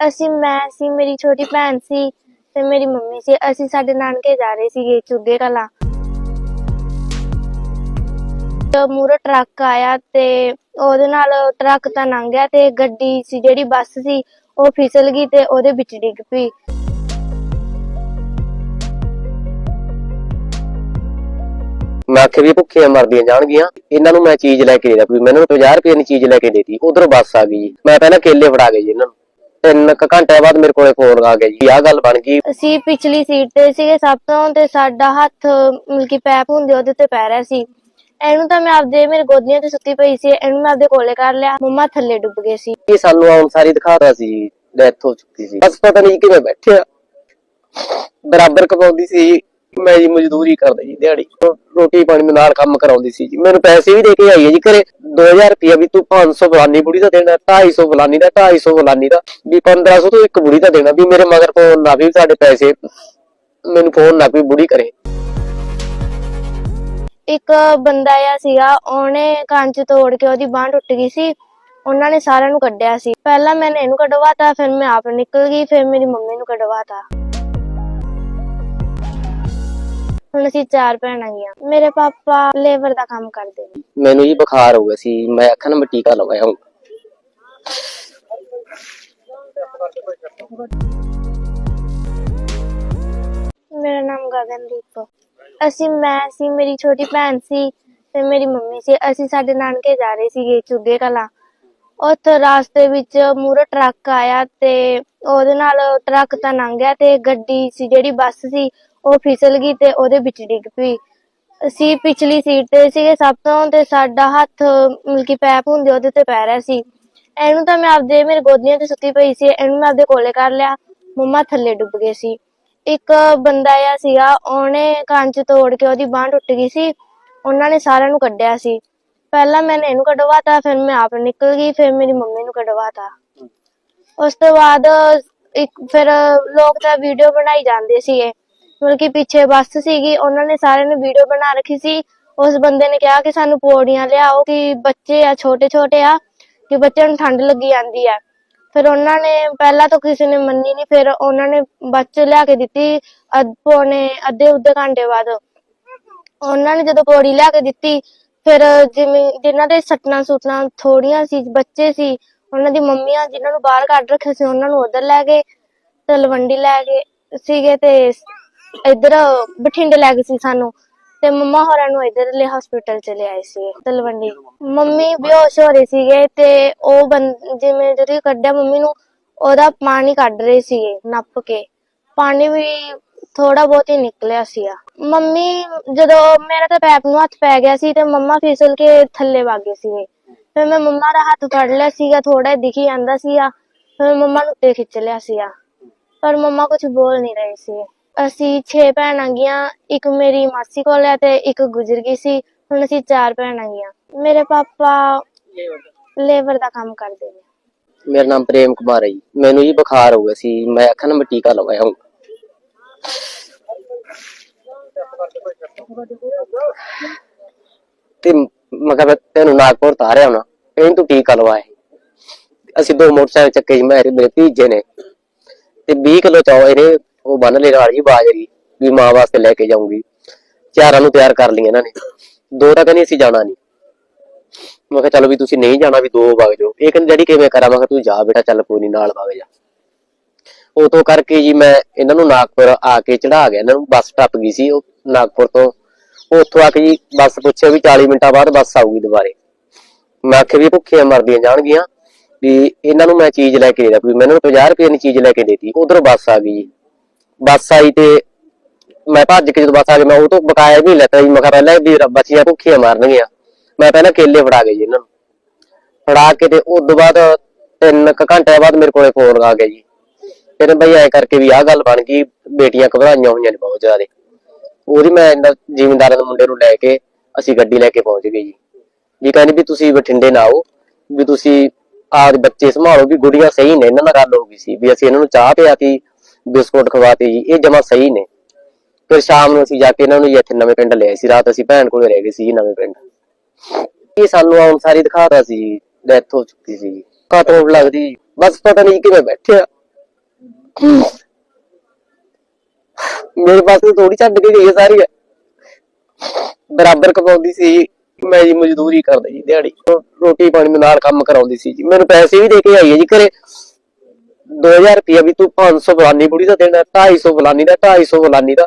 ਅਸੀਂ, ਮੈਂ ਸੀ, ਮੇਰੀ ਛੋਟੀ ਭੈਣ ਸੀ ਤੇ ਮੇਰੀ ਮੰਮੀ ਸੀ। ਅਸੀਂ ਸਾਡੇ ਨਾਨਕੇ ਜਾ ਰਹੇ ਸੀਗੇ ਚੁੱਗੇ ਕਲਾਂ। ਤੇ ਮੂਰੇ ਟਰੱਕ ਆਇਆ ਤੇ ਉਹਦੇ ਨਾਲ ਟਰੱਕ ਤਾਂ ਲੰਘ ਗਿਆ ਤੇ ਗੱਡੀ ਸੀ, ਜਿਹੜੀ ਬੱਸ ਸੀ, ਉਹ ਫਿਸਲ ਗਈ ਤੇ ਉਹਦੇ ਵਿੱਚ ਡਿੱਗ ਪਈ। ਮੈਂ ਆਖਿਆ ਵੀ ਭੁੱਖੀਆਂ ਮਰਦੀਆਂ ਜਾਣਗੀਆਂ। ਇਹਨਾਂ ਨੂੰ ਮੈਂ ਚੀਜ਼ ਲੈ ਕੇ ਦੇਦਾ ਕੋਈ ਮੈਨੂੰ 50 ਰੁਪਏ ਦੀ ਚੀਜ਼ ਲੈ ਕੇ ਦੇਤੀ। ਉਧਰ ਬੱਸ ਆ ਗਈ ਮੈਂ ਪਹਿਲਾਂ ਕੇਲੇ ਫੜਾ ਗਏ ਜੀ ਇਹਨਾਂ ਨੂੰ। ਤਿੰਨ ਕੁ ਘੰਟੇ ਬਾਅਦ ਮੇਰੇ ਕੋਲੇ ਫੋਨ ਆ ਗਿਆ ਜੀ। ਆਹ ਗੱਲ ਬਣ ਗਈ। ਅਸੀਂ ਪਿਛਲੀ ਸੀਟ ਤੇ ਸੀਗੇ ਸਭ ਤੋਂ ਤੇ ਸਾਡਾ ਹੱਥ ਮਿਲਕੀ ਪੈਪ ਹੁੰਦੇ ਉਹਦੇ ਤੇ ਪੈ ਰਿਹਾ ਸੀ। ਇਹਨੂੰ ਤਾਂ ਮੈਂ ਆਪਦੇ ਮੇਰੇ ਗੋਦੀਆਂ ਤੇ ਸੁੱਤੀ ਪਈ ਸੀ। ਇਹਨੂੰ ਮੈਂ ਆਪਦੇ ਕੋਲੇ ਕਰ ਲਿਆ। ਮੰਮਾ ਥੱਲੇ ਡੁੱਬ ਗਏ ਸੀ। ਇਹ ਸਾਨੂੰ ਆਉਣ ਸਾਰੀ ਦਿਖਾਤਾ ਸੀ ਜੀ ਡੈਥ ਹੋ ਚੁੱਕੀ ਸੀ। ਬਸ ਪਤਾ ਨਹੀਂ ਕਿਵੇਂ ਬੈਠਿਆ ਬਰਾਬਰ ਕਮਾਉਂਦੀ ਸੀ। ਮੈਂ ਜੀ ਮਜ਼ਦੂਰੀ ਕਰਦਾ ਜੀ ਦਿਹਾੜੀ। ਰੋਟੀ ਪਾਣੀ ਦੇ ਨਾਲ ਕੰਮ ਕਰਾਉਂਦੀ ਸੀ ਜੀ। ਮੈਨੂੰ ਪੈਸੇ ਵੀ ਦੇ ਕੇ ਆਈ ਹੈ ਜੀ ਘਰੇ। 2000 ਰੁਪਇਆ ਵੀ ਤੂੰ 500 ਫਲਾਨੀ ਬੁੜੀ ਦਾ ਦੇਣਾ 250 ਫਲਾਨੀ ਦਾ 250 ਫਲਾਨੀ ਦਾ। ਵੀ 1500 ਤੋਂ ਇੱਕ ਬੁੜੀ ਦਾ ਦੇਣਾ, ਵੀ ਮੇਰੇ ਮਗਰ ਫੋਨ ਨਾ ਵੀ ਸਾਡੇ ਪੈਸੇ। ਮੈਨੂੰ ਫੋਨ ਨਾ ਕੋਈ ਬੁੜੀ ਕਰੇ। ਇੱਕ ਬੰਦਾ ਆ ਸੀਗਾ, ਉਹਨੇ ਕੰਚ ਤੋੜ ਕੇ ਉਹਦੀ ਬਾਂਹ ਟੁੱਟ ਗਈ ਸੀ। ਉਹਨਾਂ ਨੇ ਸਾਰਿਆਂ ਨੂੰ ਕੱਢਿਆ ਸੀ। ਪਹਿਲਾਂ ਮੈंने ਇਹਨੂੰ ਕਢਵਾਤਾ, ਫਿਰ ਮੈਂ ਆਪ ਨਿਕਲ ਗਈ, ਫਿਰ ਮੇਰੀ ਮੰਮੀ ਨੂੰ ਕਢਵਾਤਾ। ਹੁਣ ਅਸੀਂ ਚਾਰ ਭੈਣਾਂ ਗਈਆਂ ਮੇਰੇ ਪਾਪਾ ਲੇਬਰ ਦਾ ਕੰਮ ਕਰਦੇ ਨੇ। ਮੈਨੂੰ ਜੀ ਬੁਖਾਰ ਹੋ ਗਿਆ ਸੀ। ਮੈਂ ਅੱਖਾਂ ਨੂੰ ਟੀਕਾ ਲਵਾਇਆ ਹੁਣ ਮੇਰਾ ਨਾਮ ਗਗਨਦੀਪ ਅਸੀਂ ਮੈਂ ਸੀ ਮੇਰੀ ਛੋਟੀ ਭੈਣ ਸੀ ਤੇ ਮੇਰੀ ਮੰਮੀ ਸੀ। ਅਸੀਂ ਸਾਡੇ ਨਾਨਕੇ ਜਾ ਰਹੇ ਸੀਗੇ ਚੁੱਗੇ ਕਲਾਂ। ਉੱਥੇ ਰਾਸਤੇ ਵਿੱਚ ਮੂਰੇ ਟਰੱਕ ਆਇਆ ਤੇ ਉਹਦੇ ਨਾਲ ਟਰੱਕ ਤਾਂ ਲੰਘ ਗਿਆ ਤੇ ਗੱਡੀ ਸੀ ਜਿਹੜੀ ਬੱਸ ਸੀ ਉਹ ਫਿਸਲ ਗਈ ਤੇ ਉਹਦੇ ਵਿੱਚ ਡਿੱਗ ਪਈ। ਅਸੀਂ ਪਿਛਲੀ ਸੀਟ ਤੇ ਸੀਗੇ ਸਭ ਤੋਂ ਤੇ ਸਾਡਾ ਹੱਥ ਮਿਲਕੀ ਪੈਪ ਹੁੰਦੇ ਉਹਦੇ ਤੇ ਪੈ ਰਿਹਾ ਸੀ। ਇਹਨੂੰ ਤਾਂ ਮੈਂ ਆਪਦੇ ਮੇਰੇ ਗੋਦੀਆਂ ਤੇ ਸੁੱਤੀ ਪਈ ਸੀ ਇਹਨੂੰ ਮੈਂ ਆਪਦੇ ਕੋਲੇ ਕਰ ਲਿਆ। ਮੰਮਾ ਥੱਲੇ ਡੁੱਬ ਗਏ ਸੀ। ਇੱਕ ਬੰਦਾ ਆ ਸੀਗਾ ਉਹਨੇ ਕੰਚ ਤੋੜ ਕੇ ਉਹਦੀ ਬਾਂਹ ਟੁੱਟ ਗਈ ਸੀ। ਉਹਨਾਂ ਨੇ ਸਾਰਿਆਂ ਨੂੰ ਕੱਢਿਆ ਸੀ। ਪਹਿਲਾਂ ਮੈंने ਇਹਨੂੰ ਕਢਵਾਤਾ ਫਿਰ ਮੈਂ ਆਪ ਨਿਕਲ ਗਈ ਫਿਰ ਮੇਰੀ ਮੰਮੀ ਨੂੰ ਕਢਵਾਤਾ। ਉਸ ਤੋਂ ਬਾਅਦ ਇੱਕ ਫਿਰ ਲੋਕ ਤਾਂ ਵੀਡੀਓ ਬਣਾਈ ਜਾਂਦੇ ਸੀਗੇ। ਮਤਲਬ ਕਿ ਪਿੱਛੇ ਬੱਸ ਸੀਗੀ, ਉਹਨਾਂ ਨੇ ਸਾਰਿਆਂ ਨੇ ਵੀਡੀਓ ਬਣਾ ਰੱਖੀ ਸੀ। ਉਸ ਬੰਦੇ ਨੇ ਕਿਹਾ ਕਿ ਸਾਨੂੰ ਪੌੜੀਆਂ ਲਿਆਓ, ਕਿ ਬੱਚੇ ਆ ਛੋਟੇ ਛੋਟੇ ਆ, ਕਿ ਬੱਚਿਆਂ ਨੂੰ ਠੰਡ ਲੱਗੀ ਜਾਂਦੀ ਆ। ਫਿਰ ਉਹਨਾਂ ਨੇ ਪਹਿਲਾਂ ਤਾਂ ਕਿਸੇ ਨੇ ਮੰਨੀ ਨਹੀਂ ਫਿਰ ਉਹਨਾਂ ਨੇ ਬੱਚ ਲਿਆ ਕੇ ਦਿੱਤੀ ਅੱਧ, ਪੌਣੇ ਅੱਧੇ, ਉੱਧੇ ਘੰਟੇ ਬਾਅਦ। ਉਹਨਾਂ ਨੇ ਜਦੋਂ ਪੌੜੀ ਲਿਆ ਕੇ ਦਿੱਤੀ, ਫਿਰ ਜਿਵੇਂ ਜਿਨ੍ਹਾਂ ਦੇ ਸੱਟਣਾ ਸੁੱਟਾਂ ਥੋੜੀਆਂ ਸੀ, ਬੱਚੇ ਸੀ, ਉਹਨਾਂ ਦੀ ਮੰਮੀਆਂ ਜਿਨ੍ਹਾਂ ਨੂੰ ਬਾਹਰ ਕੱਢ ਰੱਖਿਆ ਸੀ, ਉਹਨਾਂ ਨੂੰ ਉਧਰ ਲੈ ਗਏ, ਤਲਵੰਡੀ ਲੈ ਗਏ ਸੀਗੇ ਤੇ ਇੱਧਰ ਬਠਿੰਡੇ ਲੈ ਗਏ ਸੀ ਸਾਨੂੰ ਤੇ ਮੰਮਾ ਹੋਰਾਂ ਨੂੰ ਇੱਧਰਲੇ ਹਸਪੀਟਲ ਚ ਲਿਆਏ ਸੀ, ਤਲਵੰਡੀ। ਮੰਮੀ ਬੇਹੋਸ਼ ਹੋ ਰਹੀ ਸੀਗੇ ਤੇ ਉਹ ਬੰ- ਜਿਵੇਂ ਜਦੋਂ ਕੱਢਿਆ ਮੰਮੀ ਨੂੰ, ਉਹਦਾ ਪਾਣੀ ਕੱਢ ਰਹੇ ਸੀਗੇ, ਨੱਪ ਕੇ। ਪਾਣੀ ਵੀ ਥੋੜਾ ਬਹੁਤ ਹੀ ਨਿਕਲਿਆ ਸੀਗਾ। ਮੰਮੀ ਜਦੋਂ ਮੇਰਾ ਤਾਂ ਪੈਪ ਨੂੰ ਹੱਥ ਪੈ ਗਿਆ ਸੀ ਤੇ ਮੰਮਾ ਫਿਸਲ ਕੇ ਥੱਲੇ ਵਗ ਗਏ ਸੀਗੇ। ਫਿਰ ਮੈਂ ਮੰਮਾ ਦਾ ਹੱਥ ਫੜ ਲਿਆ ਸੀਗਾ ਥੋੜਾ ਦਿਖੀ ਜਾਂਦਾ ਸੀਗਾ। ਫਿਰ ਮੰਮਾ ਨੂੰ ਉੱਤੇ ਖਿੱਚ ਲਿਆ ਸੀਗਾ। ਪਰ ਮੰਮਾ ਕੁਝ ਬੋਲ ਨਹੀਂ ਰਹੇ ਸੀ ਅਸੀਂ ਛੇ ਭੈਣਾਂ ਗਈਆਂ, ਇੱਕ ਮੇਰੀ ਮਾਸੀ ਕੋਲ ਹੈ ਤੇ ਇੱਕ ਗੁਜ਼ਰ ਗਈ ਸੀ, ਹੁਣ ਅਸੀਂ ਚਾਰ ਭੈਣਾਂ ਗਈਆਂ। ਮੇਰੇ ਪਾਪਾ ਲੇਬਰ ਦਾ ਕੰਮ ਕਰਦੇ ਨੇ। ਮੇਰਾ ਨਾਮ ਪ੍ਰੇਮ ਕੁਮਾਰ ਹੈ ਜੀ। ਮੈਨੂੰ ਜੀ ਬੁਖਾਰ ਹੋ ਗਿਆ ਸੀ। ਮੈਂ ਅੱਖਾਂ ਨੂੰ ਟੀਕਾ ਲਵਾਇਆ ਹੁਣ। ਤੇ ਮੈਂ ਕਿਹਾ ਤੈਨੂੰ ਨਾਗਪੁਰ ਤਾਰਿਆ ਹੋਣਾ। ਇਹਨੂੰ ਤੂੰ ਟੀਕਾ ਲਵਾਏ ਅਸੀਂ ਦੋ ਮੋਟਰਸਾਈਕਲ ਚੱਕੇ ਜੀ ਮੇਰੇ ਮੇਰੇ ਭੀਜੇ ਨੇ। ਤੇ 20 ਕਿਲੋ ਚੌ ਇਹਨੇ ਉਹ ਬੰਨ ਲੈ ਨਾਲ ਜੀ ਬਾਜਰੀ ਵੀ ਮਾਂ ਵਾਸਤੇ ਲੈ ਕੇ ਜਾਊਂਗੀ। ਚਾਰਾਂ ਨੂੰ ਤਿਆਰ ਕਰ ਲਈ ਇਹਨਾਂ ਨੇ। ਦੋ ਤਾਂ ਕਹਿੰਦੀ ਅਸੀਂ ਜਾਣਾ ਨਹੀਂ ਮੈਂ ਕਿਹਾ, ਚਲੋ ਵੀ ਤੁਸੀਂ ਨਹੀਂ ਜਾਣਾ, ਵੀ ਦੋ ਵਗ ਜਾਓ। ਇਹ ਕਹਿੰਦੇ, ਡੈਡੀ ਕਿਵੇਂ ਕਰਾਂ? ਮੈਂ ਕਿਹਾ, ਤੂੰ ਜਾ ਬੇਟਾ, ਚੱਲ ਕੋਈ ਨਹੀਂ ਨਾਲ ਵਗ ਜਾ। ਉਹ ਕਰਕੇ ਜੀ ਮੈਂ ਇਹਨਾਂ ਨੂੰ ਨਾਗਪੁਰ ਆ ਕੇ ਚੜਾ ਗਿਆ। ਇਹਨਾਂ ਨੂੰ ਬੱਸ ਟੱਪ ਗਈ ਸੀ ਉਹ ਨਾਗਪੁਰ ਤੋਂ। ਉਹ ਉੱਥੋਂ ਆ ਕੇ ਜੀ ਬੱਸ ਪੁੱਛਿਆ ਵੀ 40 ਮਿੰਟਾਂ ਬਾਅਦ ਬੱਸ ਆਊਗੀ ਦੁਬਾਰੇ। ਮੈਂ ਆਖਿਆ ਵੀ ਭੁੱਖੀਆਂ ਮਰਦੀਆਂ ਜਾਣਗੀਆਂ, ਵੀ ਇਹਨਾਂ ਨੂੰ ਮੈਂ ਚੀਜ਼ ਲੈ ਕੇ ਦੇਦਾ ਕੋਈ ਮੈਨੂੰ 50 ਰੁਪਏ ਦੀ ਚੀਜ਼ ਲੈ ਕੇ ਦੇਤੀ। ਉਧਰ ਬੱਸ ਆ ਗਈ ਜੀ। ਬੱਸ ਆਈ ਤੇ ਮੈਂ ਭੱਜ ਕੇ ਜਦੋਂ ਬੱਸ ਆ ਗਈ, ਮੈਂ ਉਹ ਤੋਂ ਬਕਾਇਆ ਵੀ ਨਹੀਂ ਲੈਤਾ ਜੀ। ਮੈਂ ਕਿਹਾ ਪਹਿਲਾਂ ਵੀ ਰੱਬ ਬੱਚੀਆਂ ਭੁੱਖੀਆਂ ਮਾਰਨਗੀਆਂ। ਮੈਂ ਪਹਿਲਾਂ ਕੇਲੇ ਫੜਾ ਗਏ ਜੀ ਇਹਨਾਂ ਨੂੰ। ਫੜਾ ਕੇ ਤੇ ਉਸ ਤੋਂ ਬਾਅਦ ਤਿੰਨ ਕੁ ਘੰਟੇ ਬਾਅਦ ਮੇਰੇ ਕੋਲੇ ਫੋਨ ਆ ਗਿਆ ਜੀ। ਫਿਰ ਬਈ ਐ ਕਰਕੇ ਵੀ ਆਹ ਗੱਲ ਬਣ ਗਈ, ਬੇਟੀਆਂ ਘਬਰਾਈਆਂ ਹੋਈਆਂ ਨੇ ਬਹੁਤ ਜ਼ਿਆਦਾ। ਉਹਦੀ ਮੈਂ ਇਹਨਾਂ ਜ਼ਿਮੀਂਦਾਰਾਂ ਦੇ ਮੁੰਡੇ ਨੂੰ ਲੈ ਕੇ ਅਸੀਂ ਗੱਡੀ ਲੈ ਕੇ ਪਹੁੰਚ ਗਏ ਜੀ। ਜੀ ਕਹਿੰਦੇ ਵੀ ਤੁਸੀਂ ਬਠਿੰਡੇ ਨਾ ਆਓ, ਵੀ ਤੁਸੀਂ ਆਪ ਬੱਚੇ ਸੰਭਾਲੋ, ਵੀ ਗੁੜੀਆਂ ਸਹੀ ਨੇ, ਇਹਨਾਂ ਨਾਲ ਗੱਲ ਹੋ ਗਈ ਸੀ। ਵੀ ਅਸੀਂ ਇਹਨਾਂ ਨੂੰ ਚਾਹ ਪਿਆਤੀ ਬਿਸਕੁਟ ਖਵਾਤੇ ਜੀ, ਇਹ ਜਮਾ ਸਹੀ ਨੇ। ਫਿਰ ਸ਼ਾਮ ਨੂੰ ਅਸੀਂ ਜਾ ਕੇ ਇਹਨਾਂ ਨੂੰ ਜੀ ਇੱਥੇ ਨਵੇਂ ਪਿੰਡ ਲਿਆਏ ਸੀ। ਰਾਤ ਅਸੀਂ ਭੈਣ ਕੋਲੇ ਰਹਿ ਗਏ ਸੀ ਜੀ ਨਵੇਂ ਪਿੰਡ। ਇਹ ਸਾਨੂੰ ਆਉਣ ਸਾਰੀ ਦਿਖਾਤਾ ਸੀ ਡੈਥ ਹੋ ਚੁੱਕੀ ਸੀ ਕਾਤੋਂ ਲੱਗਦੀ ਬਸ ਪਤਾ ਨਹੀਂ ਕਿਵੇਂ ਬੈਠਿਆ। ਮੇਰੇ ਪਾਸ ਥੋੜੀ ਛੱਡ ਕੇ ਗਈ ਸਾਰੀ। ਬਰਾਬਰ ਕਮਾਉਂਦੀ ਸੀ ਮੈਂ ਜੀ ਮਜ਼ਦੂਰੀ ਕਰਦਾ ਜੀ ਦਿਹਾੜੀ। ਰੋਟੀ ਪਾਣੀ ਨਾਲ ਕੰਮ ਕਰਾਉਂਦੀ ਸੀ ਜੀ। ਮੈਨੂੰ ਪੈਸੇ ਵੀ ਦੇ ਕੇ ਆਈ ਹੈ ਜੀ ਘਰੇ। 2000 ਰੁਪਇਆ ਵੀ ਤੂੰ 500 ਫਲਾਨੀ ਬੁੜੀ ਦਾ ਦੇਣਾ 250 ਫਲਾਨੀ ਦਾ 250 ਫਲਾਨੀ ਦਾ।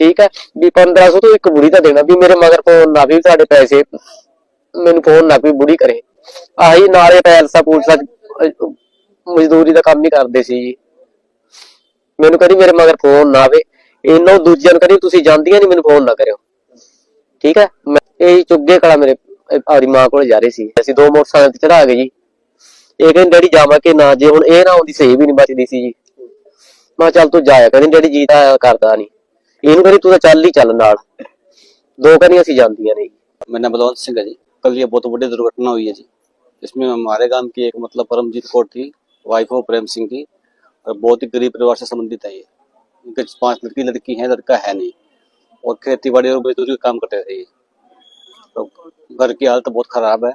ਠੀਕ ਹੈ? ਵੀ 1500 ਤੋਂ ਇੱਕ ਬੁੜੀ ਦਾ ਦੇਣਾ ਵੀ ਮੇਰੇ ਮਗਰ ਫੋਨ ਨਾ ਵੀ ਤੁਹਾਡੇ ਪੈਸੇ ਮੈਨੂੰ ਫੋਨ ਨਾ ਕੋਈ ਬੁੜੀ ਕਰੇ। ਆਹੀ ਨਾਲੇ ਪੈਲਸਾ ਪੂਲਸਾ ਮਜ਼ਦੂਰੀ ਦਾ ਕੰਮ ਹੀ ਕਰਦੇ ਸੀ ਜੀ। ਮੈਨੂੰ ਕਹਿੰਦੀ ਮੇਰੇ ਮਗਰ ਫੋਨ ਨਾ ਆਵੇ। ਇਹਨਾਂ ਦੂਜਿਆਂ ਨੂੰ ਕਹਿੰਦੀ ਤੁਸੀਂ ਜਾਂਦੀਆਂ ਨਹੀਂ ਮੈਨੂੰ ਫੋਨ ਨਾ ਕਰਿਓ। ਠੀਕ ਹੈ? ਮੈਂ ਇਹ ਚੁੱਗੇ ਕਲਾ ਮੇਰੇ ਅਹ, ਆਪਦੀ ਮਾਂ ਕੋਲ ਜਾ ਰਹੀ ਸੀ। ਅਸੀਂ ਦੋ ਮੋਟਰਸਾਈਕਲ ਤੇ ਚੜਾ ਗਏ ਜੀ ਇਹ ਕਹਿੰਦੀ ਡੈਡੀ ਜਾਵਾਂ ਕਿ ਨਾ ਜੇ ਹੁਣ ਇਹ ਨਾ ਆਉਂਦੀ ਸਹੀ ਵੀ ਨਹੀਂ ਬਚਦੀ ਸੀ ਜੀ ਮੈਂ ਕਿਹਾ ਚੱਲ ਤੂੰ ਜਾਇਆ ਕਹਿੰਦੀ ਡੈਡੀ ਜੀ ਤਾਂ ਕਰਦਾ ਨਹੀਂ ਇਹਨੂੰ ਕਹਿੰਦੀ ਤੂੰ ਤਾਂ ਚੱਲ ਹੀ ਚੱਲ ਨਾਲ ਦੋ ਕਹਿੰਦੀਆਂ ਅਸੀਂ ਜਾਂਦੀਆਂ ਨੇ ਜੀ मेरा नाम बलवंत सिंह है जी कल ये बहुत बड़ी दुर्घटना हुई है जी इसमें हमारे गांव की एक मतलब परमजीत कौर थी वाइफ ऑफ प्रेम सिंह की और बहुत ही गरीब परिवार से संबंधित है ये इनके पांच लड़की लड़की है लड़का है नहीं और खेती बाड़ी और मजदूरी का काम करते थे ये तो घर की हालत बहुत खराब है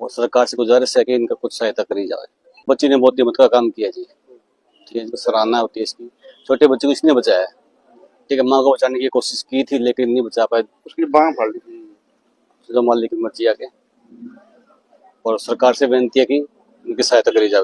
और सरकार से गुजारिश है कि इनका कुछ सहायता करी जाए। बच्ची ने बहुत हिम्मत का काम किया जी। ठीक है सराहना होती है इसकी। छोटे बच्चे को इसने बचाया ठीक है माँ को बचाने की कोशिश की थी लेकिन नहीं बचा पाए। उसकी बांह फाड़ थी। जो मालिक की मर्ज़ी आके। और सरकार से बेनती है कि उनकी सहायता करी जाए।